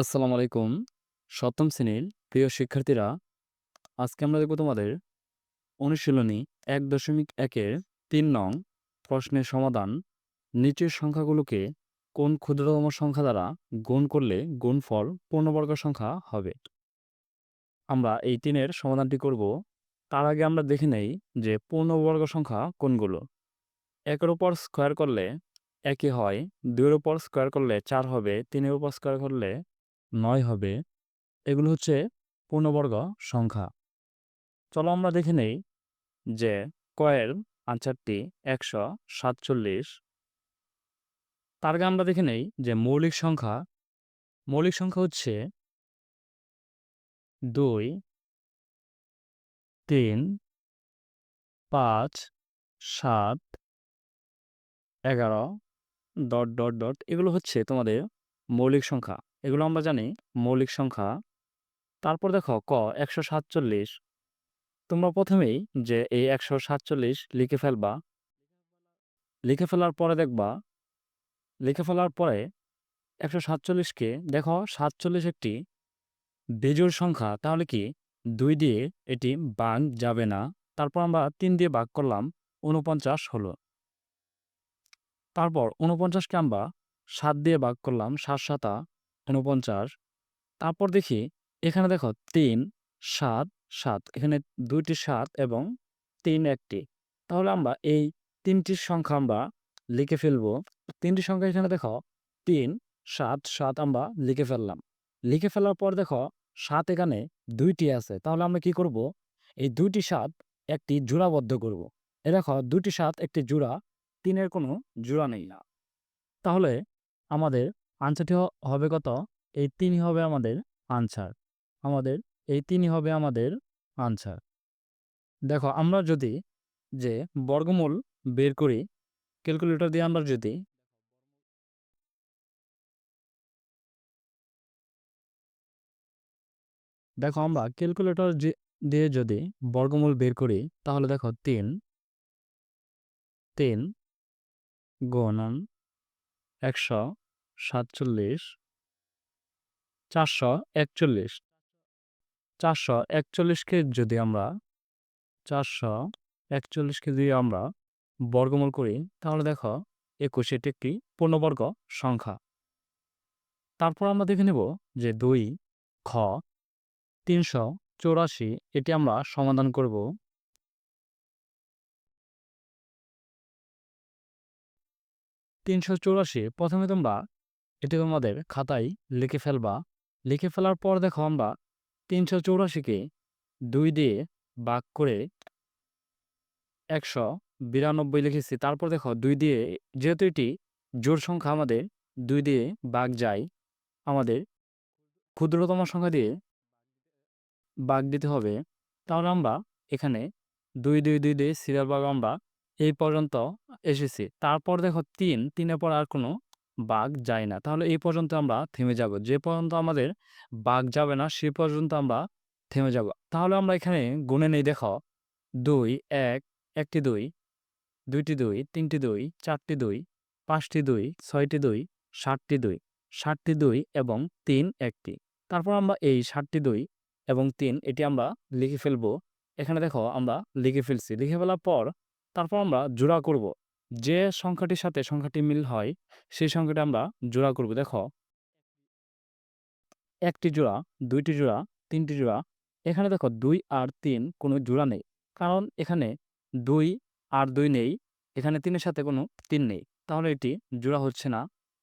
আসসালামু আলাইকুম। সপ্তম শ্রেণির প্রিয় শিক্ষার্থীরা, আজকে আমরা দেখব তোমাদের অনুশীলনী এক দশমিক একের তিন নং প্রশ্নের সমাধান। নিচের সংখ্যাগুলোকে কোন ক্ষুদ্রতম সংখ্যা দ্বারা গুণ করলে গুণফল পূর্ণবর্গ সংখ্যা হবে? আমরা এই তিনের সমাধানটি করব। তার আগে আমরা দেখে নেই যে পূর্ণবর্গ সংখ্যা কোনগুলো। একের ওপর স্কোয়ার করলে একই হয়, দুইয়ের ওপর স্কোয়ার করলে চার হবে, তিনের ওপর স্কোয়ার করলে নয় হবে, এগুলো হচ্ছে পূর্ণবর্গ সংখ্যা। চলো আমরা দেখে নেই যে কয়ের আনসারটি একশো সাতচল্লিশ। তার আগে আমরা দেখে নেই যে মৌলিক সংখ্যা মৌলিক সংখ্যা হচ্ছে দুই, তিন, পাঁচ, সাত, এগারো, ডট ডট ডট, এগুলো হচ্ছে তোমাদের মৌলিক সংখ্যা। এগুলো আমরা জানি মৌলিক সংখ্যা। তারপর দেখো ক, একশো সাতচল্লিশ। তোমরা প্রথমেই যে এই একশো সাতচল্লিশ লিখে ফেলবা। লিখে ফেলার পরে দেখবা, লিখে ফেলার পরে একশো সাতচল্লিশকে দেখো সাতচল্লিশ একটি বেজোড় সংখ্যা, তাহলে কি দুই দিয়ে এটি বাঘ যাবে না। তারপর আমরা তিন দিয়ে ভাগ করলাম উনপঞ্চাশ হলো। তারপর উনপঞ্চাশকে আমরা সাত দিয়ে ভাগ করলাম, সাত সাতা। উনপঞ্চাশ তারপর দেখি এখানে দেখো তিন, সাত সাত। এখানে দুইটি সাত এবং তিন একটি। তাহলে আমরা এই তিনটি সংখ্যা আমরা লিখে ফেলব। তিনটি সংখ্যা এখানে দেখো তিন, সাত সাত আমরা লিখে ফেললাম। লিখে ফেলার পর দেখো সাত এখানে দুইটি আছে। তাহলে আমরা কি করব? এই দুইটি সাত একটি জোড়াবদ্ধ করব। এ দেখো দুটি সাত, একটি জোড়া। তিনের কোনো জোড়া নেই। না তাহলে আমাদের আনসারটি হবে কত? এই তিনই হবে আমাদের আনসার আমাদের, এই তিনই হবে আমাদের আনসার দেখো, আমরা যদি যে বর্গমূল বের করি ক্যালকুলেটর দিয়ে আমরা যদি দেখো, আমরা ক্যালকুলেটর দিয়ে যদি বর্গমূল বের করি, তাহলে দেখো তিন তিন গুণন একশো সাতচল্লিশ। চারশো একচল্লিশ। চারশো একচল্লিশকে যদি আমরা, চারশো একচল্লিশকে যদি আমরা বর্গমূল করি, তাহলে দেখো একুশ এটি একটি পূর্ণবর্গ সংখ্যা। তারপর আমরা দেখে নেব যে দুই, খ, তিনশো চৌরাশি এটি আমরা সমাধান করব। তিনশো চৌরাশি, প্রথমে তোমরা এটি তোমাদের খাতায় লিখে ফেলবা। লিখে ফেলার পর দেখো আমরা তিনশো চৌরাশিকে দুই দিয়ে বাক করে একশো বিরানব্বই লিখেছি। তারপর দেখো দুই দিয়ে, যেহেতু এটি জোর সংখ্যা আমাদের দুই দিয়ে বাঘ যায়, আমাদের ক্ষুদ্রতম সংখ্যা দিয়ে বাঘ দিতে হবে, তাহলে আমরা এখানে দুই দুই দুই দিয়ে সিরিয়াল বাঘ আমরা এই পর্যন্ত এসেছি। তারপর দেখো তিন, তিনের পর আর কোনো বাঘ যায় না। তাহলে এই পর্যন্ত আমরা থেমে যাব। যে পর্যন্ত আমাদের বাঘ যাবে না, সে পর্যন্ত আমরা থেমে যাব। তাহলে আমরা এখানে গুনে নেই, দেখো। দুই, এক, একটি দুই, দুইটি দুই, তিনটি দুই, চারটি দুই, পাঁচটি দুই, ছয়টি দুই ষাটটি দুই ষাটটি দুই এবং তিন একটি। তারপর আমরা এই ষাটটি দুই এবং তিন এটি আমরা লিখে ফেলব। এখানে দেখো আমরা লিখে ফেলছি। লিখে ফেলার পর তারপর আমরা জোড়া করব। যে সংখ্যাটির সাথে সংখ্যাটি মিল হয়, সেই সংখ্যাটি আমরা জোড়া করব। দেখো, একটি জোড়া, দুইটি জোড়া, তিনটি জোড়া, এখানে দেখো দুই আর তিন কোনো জোড়া নেই। কারণ এখানে দুই আর দুই নেই, এখানে তিনের সাথে কোনো তিন নেই। তাহলে এটি জোড়া হচ্ছে না।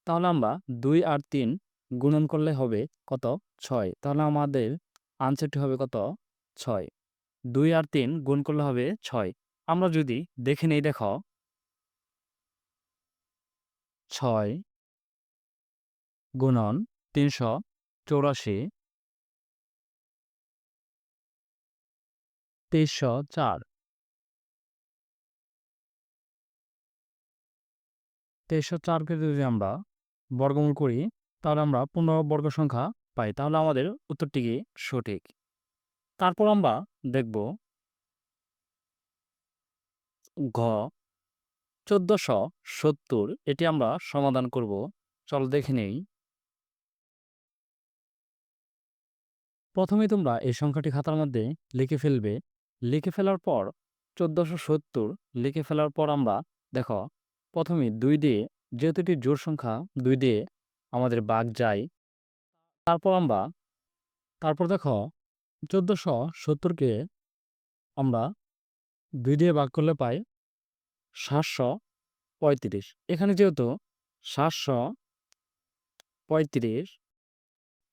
তাহলে আমরা দুই আর তিন গুণন করলে হবে কত ছয়? তাহলে আমাদের আনসারটি হবে কত ছয়। দুই আর তিন গুণ করলে হবে ছয়। আমরা যদি দেখে নেই, দেখো ছয় গুণন তিনশো চৌরাশি তেইশশো চার। তেইশশো চারকে যদি আমরা বর্গমূল করি, তাহলে আমরা বর্গ সংখ্যা পাই। তাহলে আমাদের উত্তরটি কি? সঠিক। তারপর আমরা দেখব ঘ চোদ্দশো সত্তর, এটি আমরা সমাধান করব। চল দেখে নেই। প্রথমে তোমরা এই সংখ্যাটি খাতার মধ্যে লিখে ফেলবে। লিখে ফেলার পর চোদ্দোশো সত্তর লিখে ফেলার পর আমরা, দেখো প্রথমে দুই দিয়ে, যেহেতু এটি জোড় সংখ্যা, দুই দিয়ে আমাদের বাঘ যায়। তারপর আমরা, তারপর দেখো, চোদ্দোশো সত্তরকে আমরা দুই দিয়ে ভাগ করলে পাই সাতশো পঁয়ত্রিশ। এখানে যেহেতু সাতশো পঁয়ত্রিশ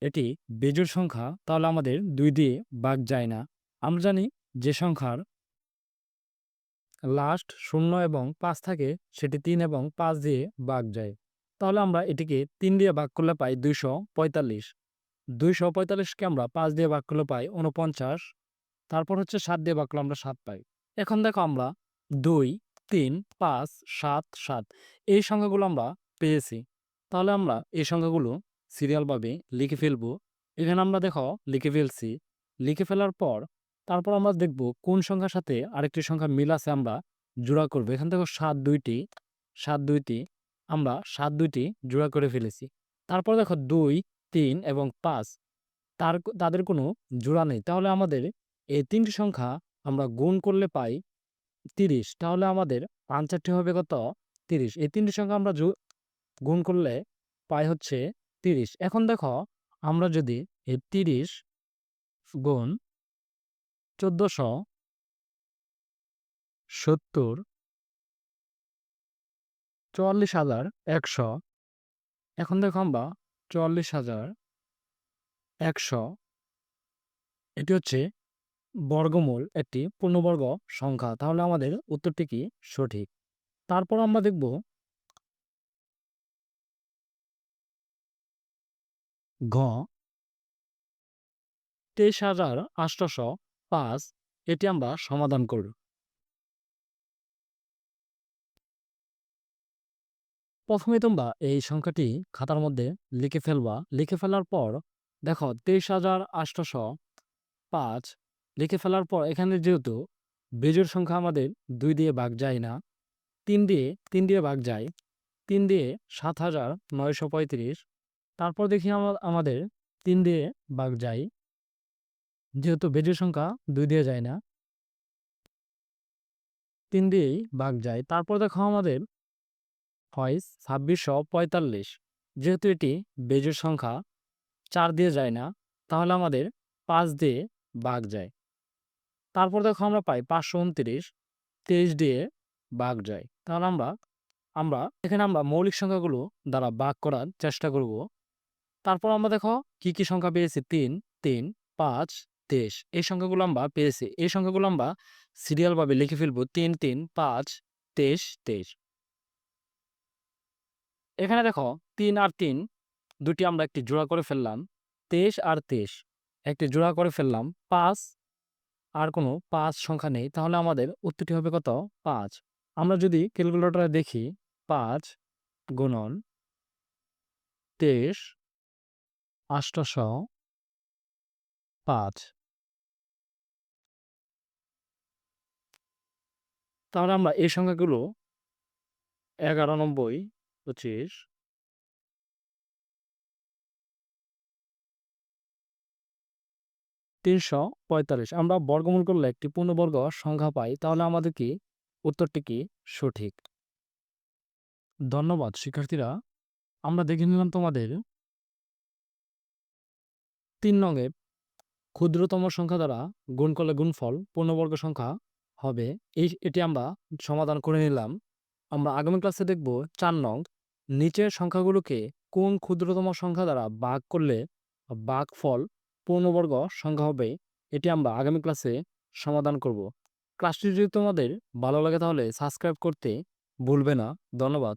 এটি বেজোড় সংখ্যা, তাহলে আমাদের দুই দিয়ে ভাগ যায় না। আমরা জানি যে সংখ্যার লাস্ট শূন্য এবং পাঁচ থাকে, সেটি তিন এবং পাঁচ দিয়ে ভাগ যায়। তাহলে আমরা এটিকে তিন দিয়ে ভাগ করলে পাই দুইশো পঁয়তাল্লিশ। দুইশো পঁয়তাল্লিশকে আমরা পাঁচ দিয়ে ভাগ করলে পাই উনপঞ্চাশ তারপর হচ্ছে সাত দিয়ে ভাগ করলে আমরা সাত পাই। এখন দেখো আমরা দুই তিন, পাঁচ, সাত সাত, এই সংখ্যাগুলো আমরা পেয়েছি। তাহলে আমরা এই সংখ্যাগুলো সিরিয়ালভাবে লিখে ফেলব। এখানে আমরা দেখো লিখে ফেলছি। লিখে ফেলার পর তারপর আমরা দেখব কোন সংখ্যার সাথে আরেকটি সংখ্যা মিল আছে আমরা জোড়া করব। এখান থেকে সাত দুইটি সাত দুইটি, আমরা সাত দুইটি জোড়া করে ফেলেছি। তারপর দেখো দুই, তিন এবং পাঁচ, তার তাদের কোনো জোড়া নেই। তাহলে আমাদের এই তিনটি সংখ্যা আমরা গুণ করলে পাই তিরিশ, তাহলে আমাদের পাঞ্চারটি হবে কত? তিরিশ। এই তিনটি সংখ্যা আমরা গুণ করলে পাই হচ্ছে তিরিশ। এখন দেখো, আমরা যদি এই তিরিশ গুণ চোদ্দশো সত্তর চুয়াল্লিশ হাজার একশো। এখন দেখো আমরা চুয়াল্লিশ হাজার একশো। এটি হচ্ছে বর্গমূল একটি পূর্ণবর্গ সংখ্যা, তাহলে আমাদের উত্তরটি কি? সঠিক। তারপর আমরা দেখব ঘ তেইশ হাজার আটশোশো পাঁচ, এটি আমরা সমাধান করব। প্রথমে তোমরা এই সংখ্যাটি খাতার মধ্যে লিখে ফেলবা। লিখে ফেলার পর দেখো তেইশ হাজার আটশোশো পাঁচ লিখে ফেলার পর এখানে যেহেতু বেজোর সংখ্যা আমাদের দুই দিয়ে ভাগ যায় না, তিন দিয়ে তিন দিয়ে ভাগ যায়, তিন দিয়ে সাত হাজার নয়শো পঁয়ত্রিশ, তারপর দেখি আমাদের তিন দিয়ে ভাগ যায়। যেহেতু বেজোর সংখ্যা দুই দিয়ে যায় না, তিন দিয়েই ভাগ যায়। তারপর দেখো আমাদের হয় ছাব্বিশশো পঁয়তাল্লিশ, যেহেতু এটি বেজোর সংখ্যা চার দিয়ে যায় না, তাহলে আমাদের পাঁচ দিয়ে ভাগ যায়। তারপর দেখো আমরা পাই পাঁচশো উনত্রিশ, তেইশ দিয়ে ভাগ যায়। তাহলে আমরা আমরা, এখানে আমরা মৌলিক সংখ্যাগুলো দ্বারা ভাগ করার চেষ্টা করব। তারপর আমরা দেখো কি কি সংখ্যা পেয়েছি? তিন তিন, পাঁচ, তেইশ। এই সংখ্যাগুলো আমরা পেয়েছি। এই সংখ্যাগুলো আমরা সিরিয়ালভাবে লিখে ফেলব। তিন তিন, পাঁচ, তেইশ তেইশ। এখানে দেখো তিন আর তিন, দুটি আমরা একটি জোড়া করে ফেললাম। তেইশ আর তেইশ, একটি জোড়া করে ফেললাম। পাঁচ আর কোনো পাঁচ সংখ্যা নেই, তাহলে আমাদের উত্তরটি হবে কত? পাঁচ। আমরা যদি ক্যালকুলেটরে দেখি, পাঁচ গুণন তেইশ আষ্টশ পাঁচ। তাহলে আমরা এই সংখ্যাগুলো এগারো, নব্বই, পঁচিশ তিনশো পঁয়তাল্লিশ। আমরা বর্গমূল করলে একটি পূর্ণবর্গ সংখ্যা পাই, তাহলে আমাদের কি? উত্তরটি কি? সঠিক। ধন্যবাদ, শিক্ষার্থীরা। আমরা দেখে নিলাম তোমাদের তিন নঙে ক্ষুদ্রতম সংখ্যা দ্বারা গুণ করলে গুণফল, পূর্ণবর্গ সংখ্যা হবে। এই, এটি আমরা সমাধান করে নিলাম। আমরা আগামী ক্লাসে দেখব চার নং নিচের সংখ্যাগুলোকে কোন ক্ষুদ্রতম সংখ্যা দ্বারা ভাগ করলে বাঘ ফল পূর্ণবর্গ সংখ্যা হবে, এটি আমরা আগামী ক্লাসে সমাধান করব। ক্লাসটি যদি তোমাদের ভালো লাগে তাহলে সাবস্ক্রাইব করতে ভুলবে না। ধন্যবাদ।